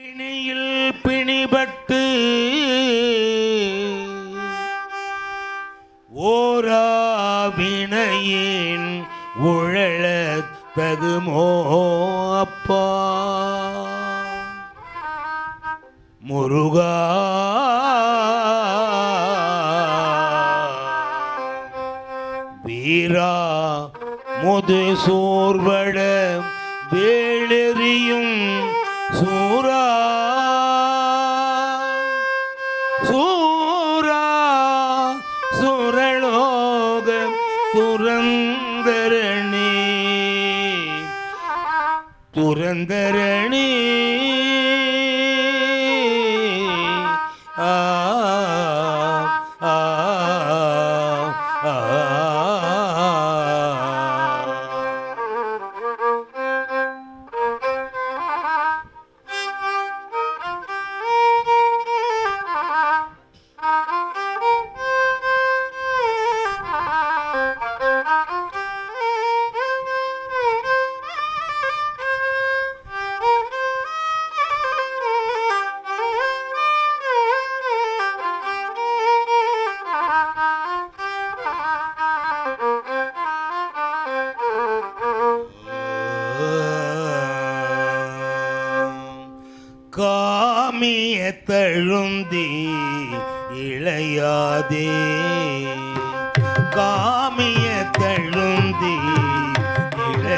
பிணியில் பிணிபட்டு ஓராவினையின் உழல தகுமோ அப்பா. முருகா. வீரா முது சோர்வழ புரந்தரணி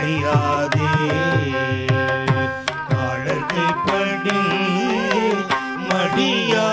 களையாதே காலத்தை படி மடியா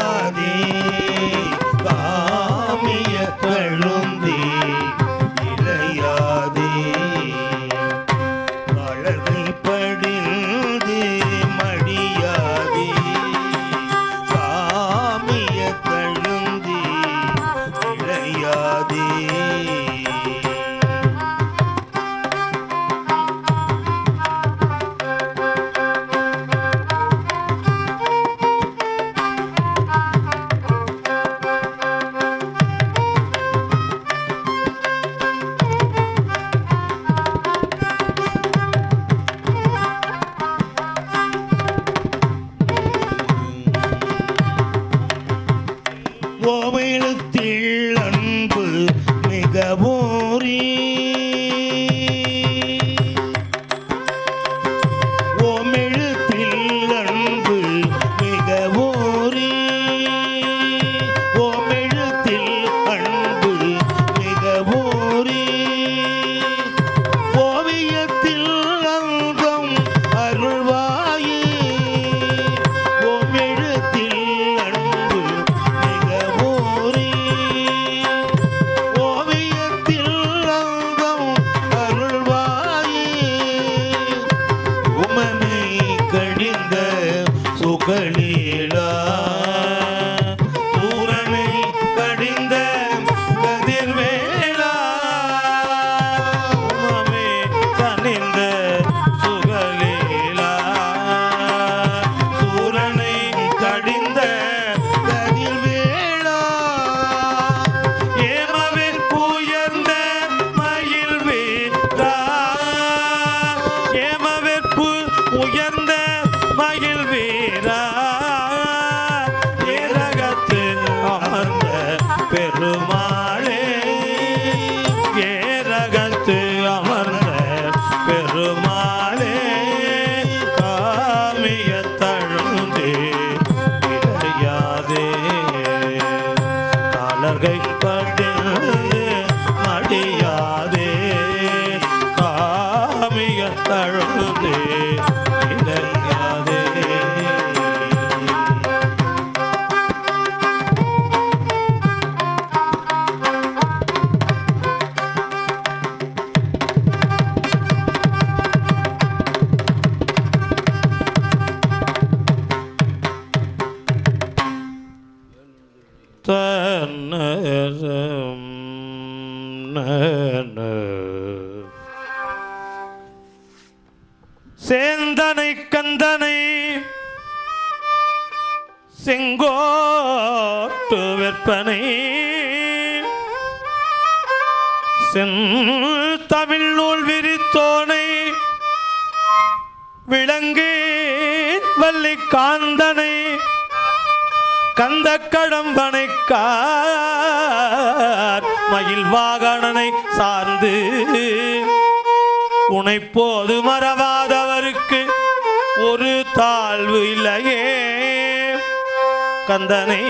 கந்தனை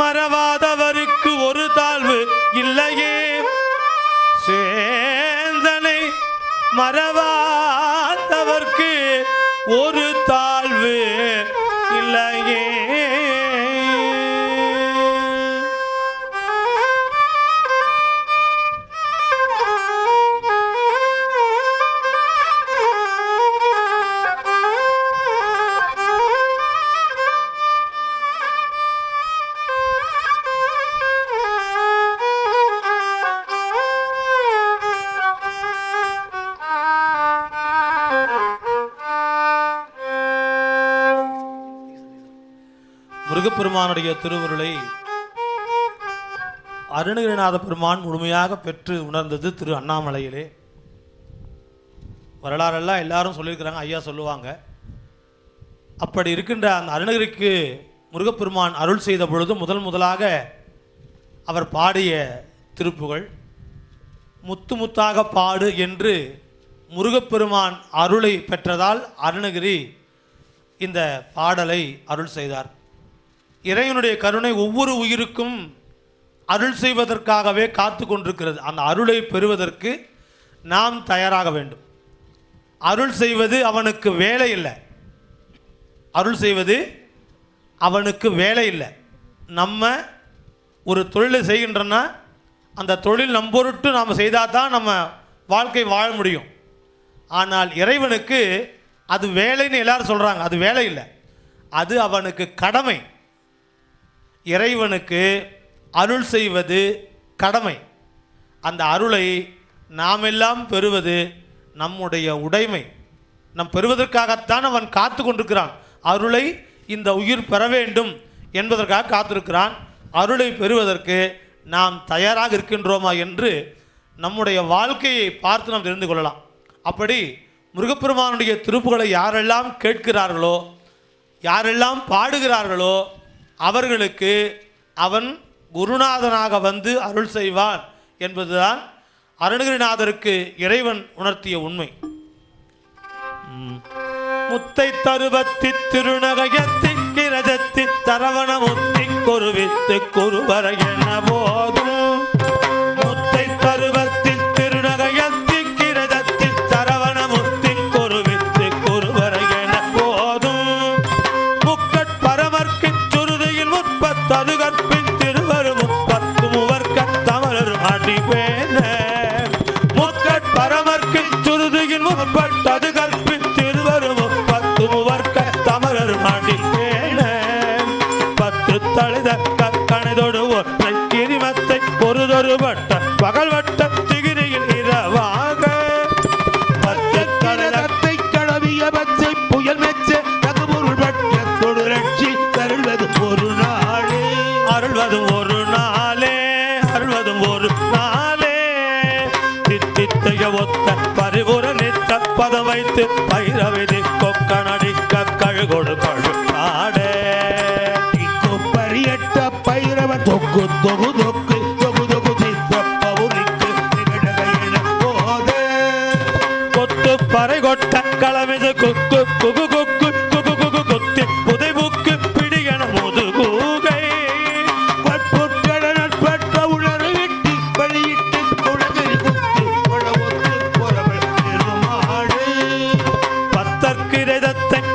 மறவாதவருக்கு ஒரு தாழ்வு இல்லையே. சேந்தனை மறவாதவர்க்கு ஒரு தாழ்வு இல்லையே. பெருமானுடைய திருவுருளை அருணகிரிநாத பெருமான் முழுமையாக பெற்று உணர்ந்தது திரு அண்ணாமலையிலே. வரலாறெல்லாம் எல்லாரும் சொல்லியிருக்கிறாங்க ஐயா சொல்லுவாங்க. அப்படி இருக்கின்ற அந்த அருணகிரிக்கு முருகப்பெருமான் அருள் செய்த பொழுது முதல் முதலாக அவர் பாடிய திருப்புகள் முத்து முத்தாக பாடு என்று முருகப்பெருமான் அருளை பெற்றதால் அருணகிரி இந்த பாடலை அருள் செய்தார். இறைவனுடைய கருணை ஒவ்வொரு உயிருக்கும் அருள் செய்வதற்காகவே காத்து கொண்டிருக்கிறது. அந்த அருளை பெறுவதற்கு நாம் தயாராக வேண்டும். அருள் செய்வது அவனுக்கு வேலை இல்லை. அருள் செய்வது அவனுக்கு வேலை இல்லை. நம்ம ஒரு தொழிலை செய்கின்றோன்னா அந்த தொழில் நம்பொருட்டு நாம் செய்தால் தான் நம்ம வாழ்க்கை வாழ முடியும். ஆனால் இறைவனுக்கு அது வேலைன்னு எல்லாரும் சொல்கிறாங்க அது வேலை இல்லை. அது அவனுக்கு கடமை. இறைவனுக்கு அருள் செய்வது கடமை. அந்த அருளை நாம் எல்லாம் பெறுவது நம்முடைய உடைமை. நம் பெறுவதற்காகத்தான் அவன் காத்து கொண்டிருக்கிறான். அருளை இந்த உயிர் பெற வேண்டும் என்பதற்காக காத்திருக்கிறான். அருளை பெறுவதற்கு நாம் தயாராக இருக்கின்றோமா என்று நம்முடைய வாழ்க்கையை பார்த்து நாம் தெரிந்து கொள்ளலாம். அப்படி முருகப்பெருமானுடைய திருப்புகளை யாரெல்லாம் கேட்கிறார்களோ யாரெல்லாம் பாடுகிறார்களோ அவர்களுக்கு அவன் குருநாதனாக வந்து அருள் செய்வான் என்பதுதான் அருணகிரிநாதருக்கு இறைவன் உணர்த்திய உண்மை. முத்தை தருவத்தி திருநகையத்தி கிரஜத்தி தரவண முத்தி குருவித்து குருவர என போதும். முத்தை தருவ முற்பத்தது கற்பின் திருவரு முப்பத்து முவர்க்க தமரர் அடிவேன. முக்கட் பரமர்க்கு சுருதியில் முற்பட்டது கற்பின் திருவரு பத்து முவர்க்க தமரர் அடிவேன. பத்து தழுத குக்கு குகு குக்கு குகு குகு குத்தி புதைபுக்கு பிடியன முதுகூகை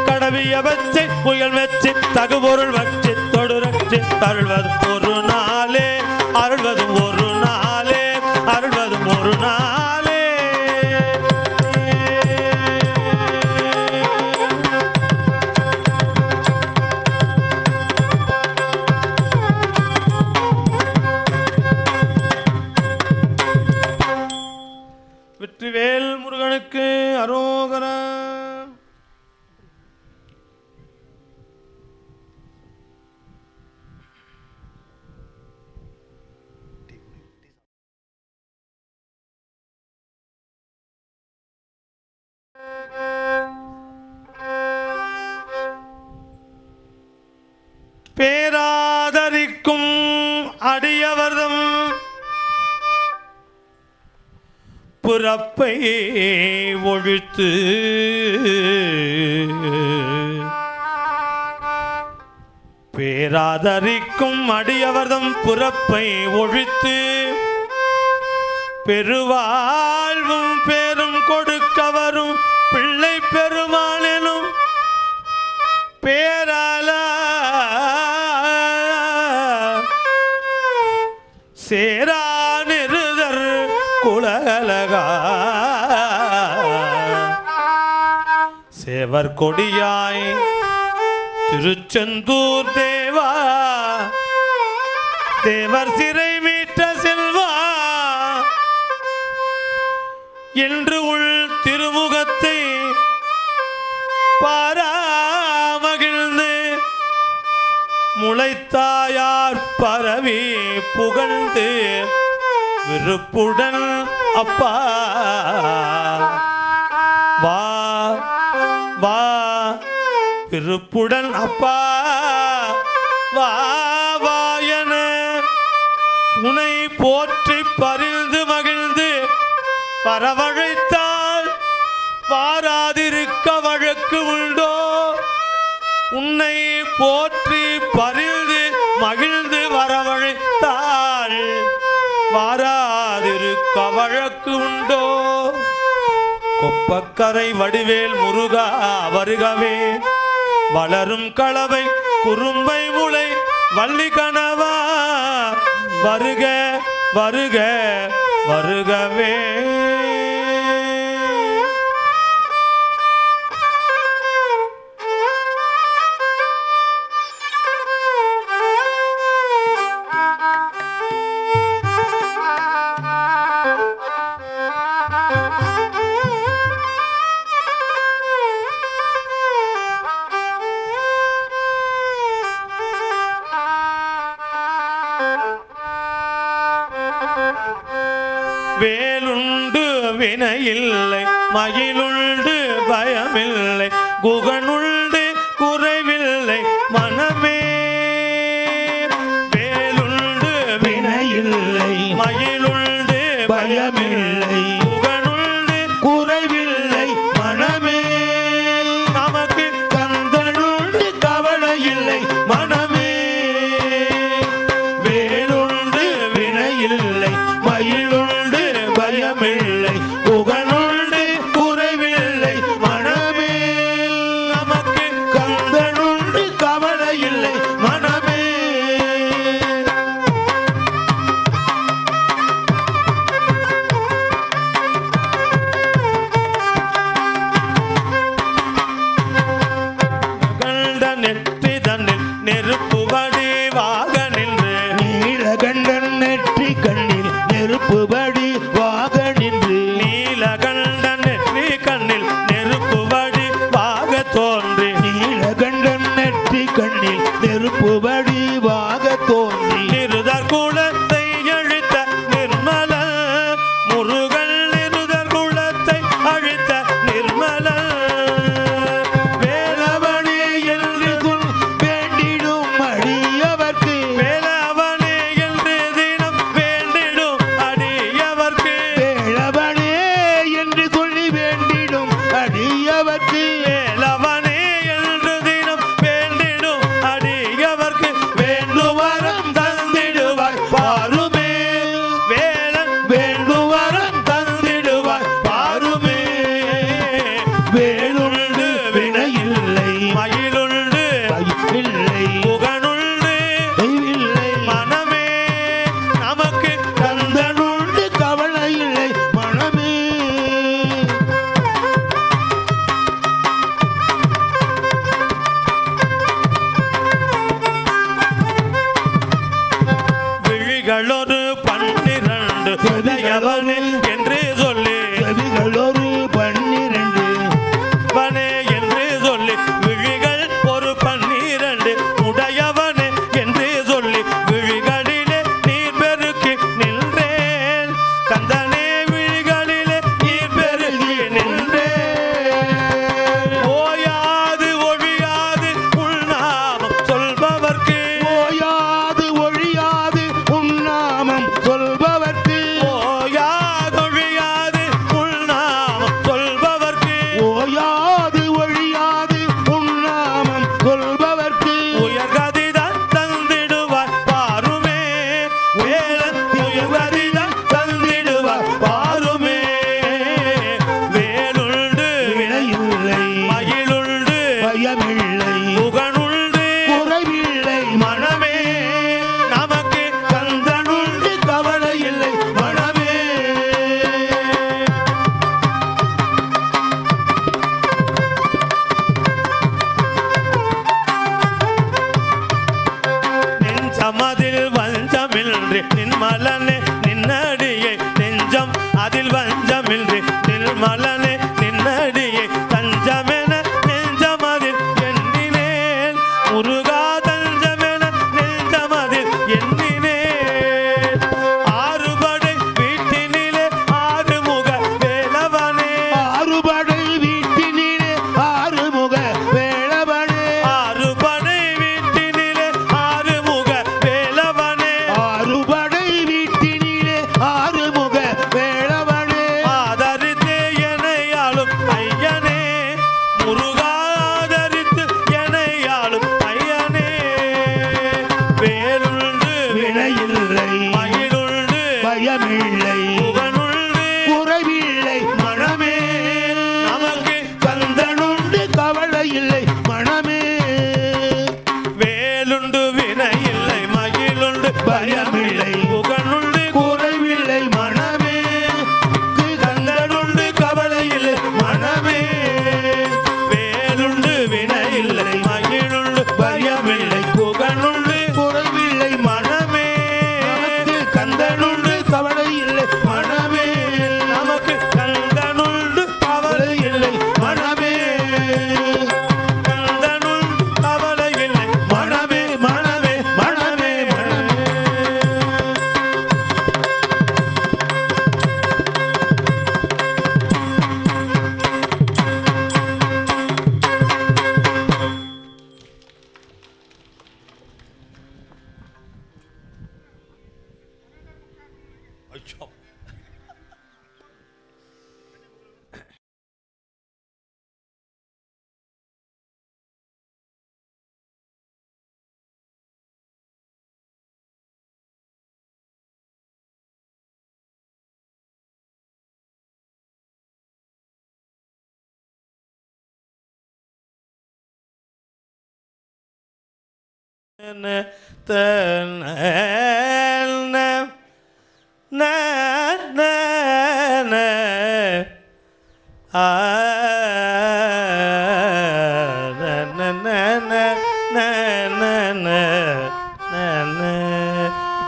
கடவிய வச்சு புயல் வச்சு தகுபொருள் வச்சு தொடுரட்சி தருள்வது. பிறப்பை ஒழித்து பேராதரிக்கும் அடியவர்தம் புறப்பை ஒழித்து பெருவாழ்வும் பேரும் கொடுக்கவரும் பிள்ளை பெருமானெனும் பேரால சேரா தேவர் கொடியாய். திருச்செந்தூர் தேவா. தேவர் சிறை மீட்ட செல்வா. என்று உள் திருமுகத்தை பாராமகிழ்ந்து முளைத்தாயார் பரவி புகழ்ந்து விருப்புடன் அப்பா. விருப்புடன் அப்பா வா உனை போற்றி பரிந்து மகிழ்ந்து பரவழைத்தால் பாராதிருக்க வழக்கு உண்டோ? உன்னை போற்றி பரிந்து மகிழ்ந்து வரவழைத்தால் வாராதிருக்க வழக்கு உண்டோ? கொப்பக்கரை வடிவேல் முருகா வருகவே வளரும் களவை குறும்பை முளை வள்ளி கனவா. வருக வருக வருகவே. வினையில்லை பயமில்லை நெற்றி கண்ணில் நெருப்பு வடிவாக தோன்றி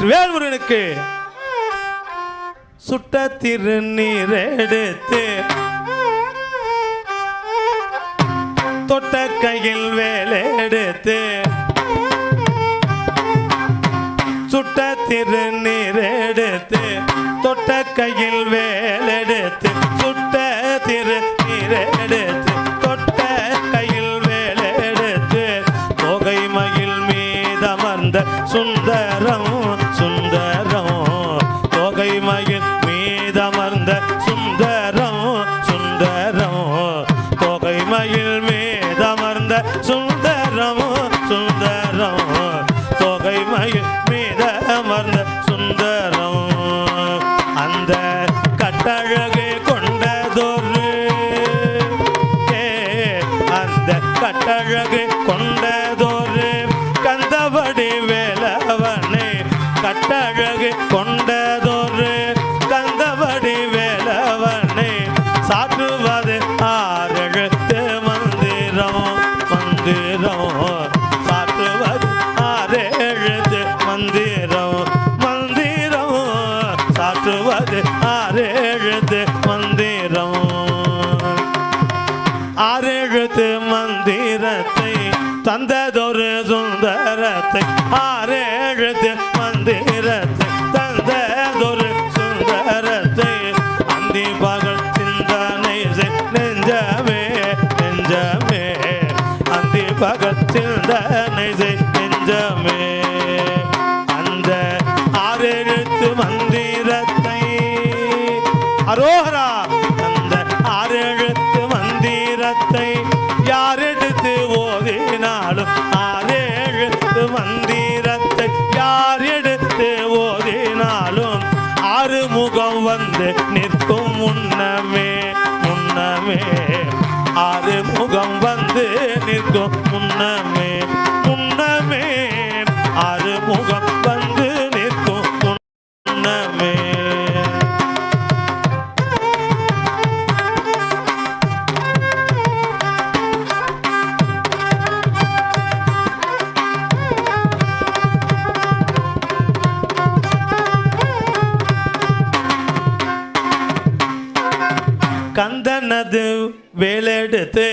வேல்முருகனுக்கு சுட்ட திருநீர் எடுத்து தொட்ட கையில் வேலை எடுத்து திருநீரெடுத்து தொட்ட கையில் வேலெடுத்து சுட்ட திருநீரெடுத்து தொட்ட கையில் வேலெடுத்து தொகை மயில் மீதமர்ந்த சுந்தரம் சுந்தரம். தொகை மயில் மீதமர்ந்த சுந்தரம் சுந்தரம். தொகை மயில் மீதமர்ந்த சுந்தரம் amazing. எடுத்து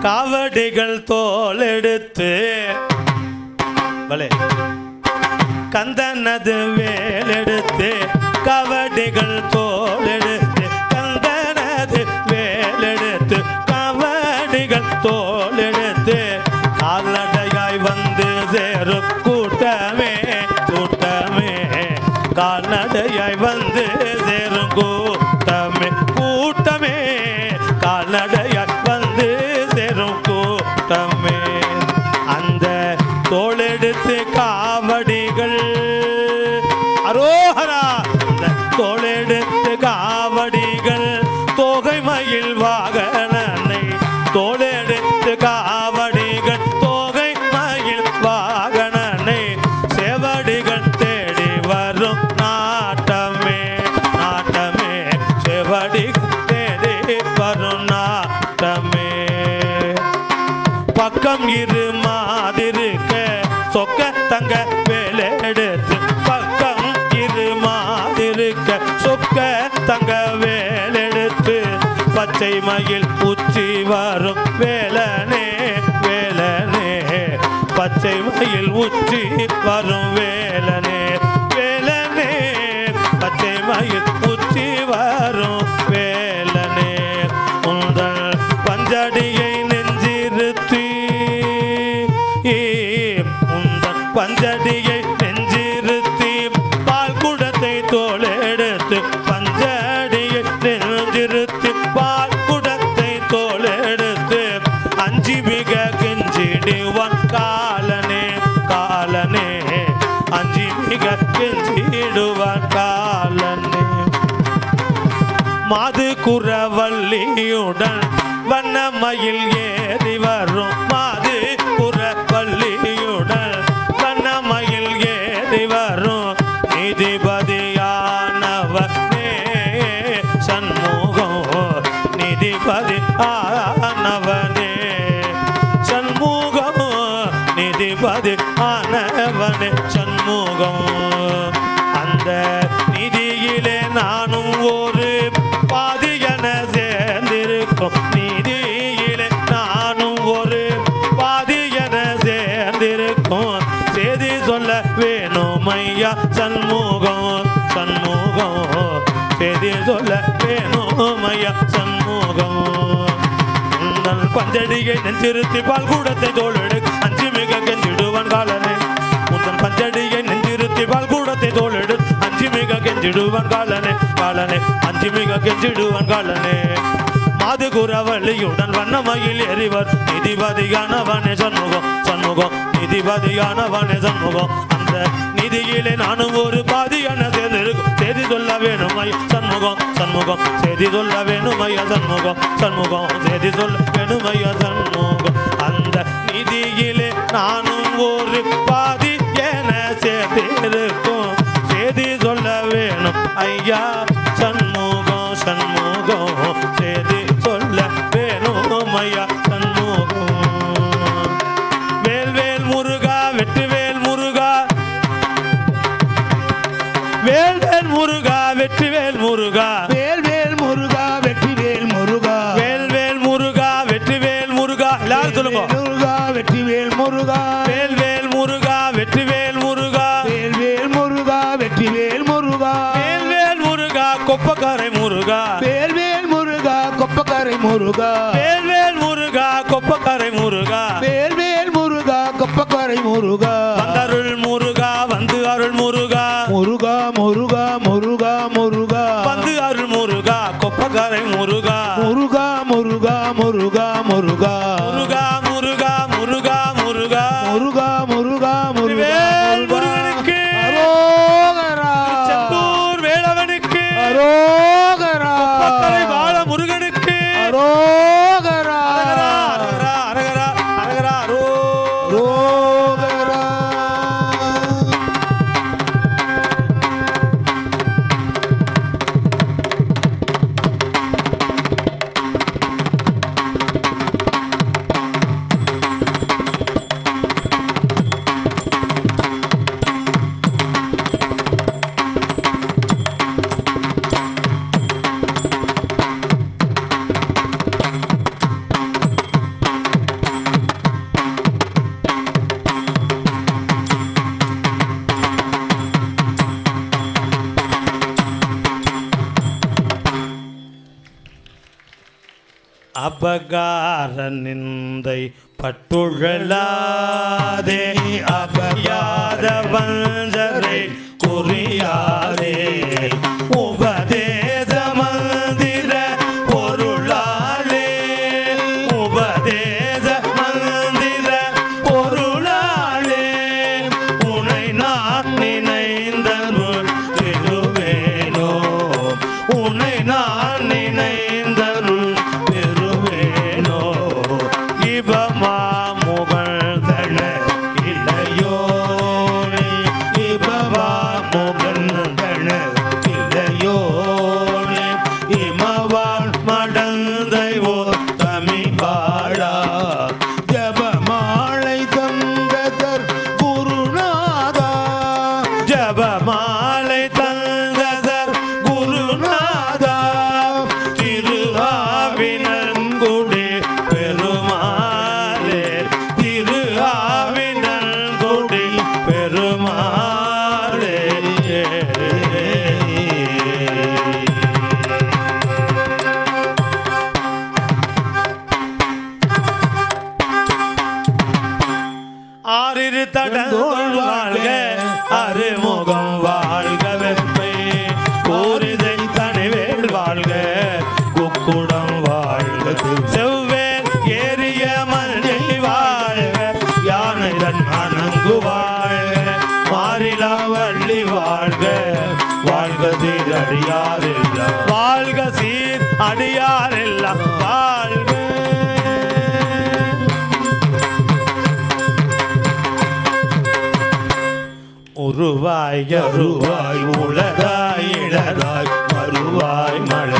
காவடிகள் தோல் எடுத்து கந்தனது மகிழ்வாக பச்சை மயில் உச்சி வரும் வேலனே வேலனே. பச்சை மயில் உச்சி வரும் வே மாது குறவல்லியுடன் வண்ணமயில் ஏ சொல்ல வேணுமையா சண்முகம்? உந்தன் பஞ்சடிகை நெஞ்சிருத்தி பால் கூடத்தை தோளெடு அஞ்சு மிக கெஞ்சிடுவன் காலனே. உந்தன் பஞ்சடிகை நெஞ்சிருத்தி பால் கூடத்தை தோளெடு அஞ்சு மிக கெஞ்சிடுவன் காலனே காலனே. அஞ்சு மிக கெஞ்சிடுவன் காலனே. மாது குரவழியுடன் வண்ணமயில் எறிவர் நிதிபதியானவனே சண்முகம் சண்முகம் நிதிபதியானவனே சண்முகம். அந்த செய்தியிலே நானும் ஒரு பாதியான சேர்ந்திருக்கும். செய்தி சொல்ல வேணும் ஐயா சண்முகம் சண்முகம். செய்தி சொல்ல வேணும் ஐயா சண்முகம் சண்முகம். செய்தி சொல்ல வேணும் ஐயா சண்முகம். அந்த நிதியிலே நானும் ஒரு பாதி என சேர்த்திருக்கும். செய்தி சொல்ல வேணும் ஐயா lugar. அரநிந்தை பட்டுழலாதே. அபயாத வஞ்சரை குறியாதே உருவாய் அருவாய் உலகாய் இளதாய் வருவாய் மழை